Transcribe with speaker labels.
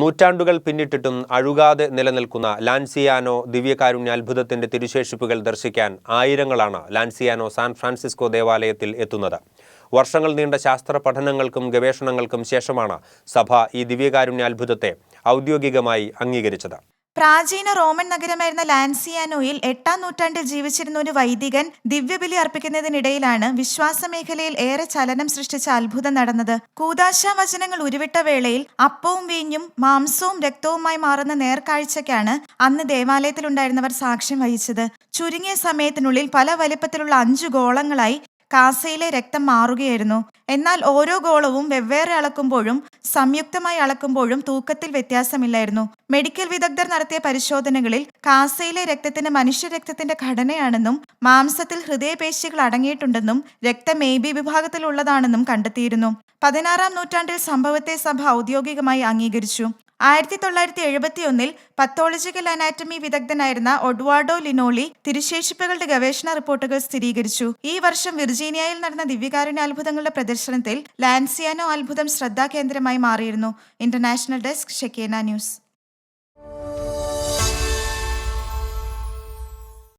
Speaker 1: നൂറ്റാണ്ടുകൾ പിന്നിട്ടിട്ടും അഴുകാതെ നിലനിൽക്കുന്ന ലാൻസിയാനോ ദിവ്യകാരുണ്യ അത്ഭുതത്തിന്റെ തിരുശേഷിപ്പുകൾ ദർശിക്കാൻ ആയിരങ്ങളാണ് ലാൻസിയാനോ സാൻ ഫ്രാൻസിസ്കോ ദേവാലയത്തിൽ എത്തുന്നത്. വർഷങ്ങൾ നീണ്ട ശാസ്ത്ര പഠനങ്ങൾക്കും ഗവേഷണങ്ങൾക്കും ശേഷമാണ് സഭ ഈ ദിവ്യകാരുണ്യ അത്ഭുതത്തെ ഔദ്യോഗികമായി അംഗീകരിച്ചത്.
Speaker 2: പ്രാചീന റോമൻ നഗരമായിരുന്ന ലാൻസിയാനോയിൽ എട്ടാം നൂറ്റാണ്ടിൽ ജീവിച്ചിരുന്ന ഒരു വൈദികൻ ദിവ്യബലി അർപ്പിക്കുന്നതിനിടയിലാണ് വിശ്വാസ മേഖലയിൽ ഏറെ ചലനം സൃഷ്ടിച്ച അത്ഭുതം നടന്നത്. കൂതാശ വചനങ്ങൾ ഉരുവിട്ട വേളയിൽ അപ്പവും വീഞ്ഞും മാംസവും രക്തവുമായി മാറുന്ന നേർക്കാഴ്ചയ്ക്കാണ് അന്ന് ദേവാലയത്തിലുണ്ടായിരുന്നവർ സാക്ഷ്യം വഹിച്ചത്. ചുരുങ്ങിയ സമയത്തിനുള്ളിൽ പല വലിപ്പത്തിലുള്ള അഞ്ചു ഗോളങ്ങളായി കാസയിലെ രക്തം മാറുകയായിരുന്നു. എന്നാൽ ഓരോ ഗോളവും വെവ്വേറെ അളക്കുമ്പോഴും സംയുക്തമായി അളക്കുമ്പോഴും തൂക്കത്തിൽ വ്യത്യാസമില്ലായിരുന്നു. മെഡിക്കൽ വിദഗ്ധർ നടത്തിയ പരിശോധനകളിൽ കാസയിലെ രക്തത്തിന് മനുഷ്യ രക്തത്തിന്റെ ഘടനയാണെന്നും മാംസത്തിൽ ഹൃദയപേശികൾ അടങ്ങിയിട്ടുണ്ടെന്നും രക്തം എ ബി വിഭാഗത്തിലുള്ളതാണെന്നും കണ്ടെത്തിയിരുന്നു. പതിനാറാം നൂറ്റാണ്ടിൽ സംഭവത്തെ സഭ ഔദ്യോഗികമായി അംഗീകരിച്ചു. ആയിരത്തി തൊള്ളായിരത്തി എഴുപത്തി ഒന്നിൽ പത്തോളജിക്കൽ അനാറ്റമി വിദഗ്ധനായിരുന്ന ഒഡ്വാർഡോ ലിനോളി തിരുശേഷിപ്പുകളുടെ ഗവേഷണ റിപ്പോർട്ടുകൾ സ്ഥിരീകരിച്ചു. ഈ വർഷം വിർജീനിയയിൽ നടന്ന ദിവ്യകാരുണ്യ അത്ഭുതങ്ങളുടെ പ്രദർശനത്തിൽ ലാൻസിയാനോ അത്ഭുതം ശ്രദ്ധാകേന്ദ്രമായി മാറിയിരുന്നു. ഇന്റർനാഷണൽ ഡെസ്ക് ഷെക്കേന ന്യൂസ്.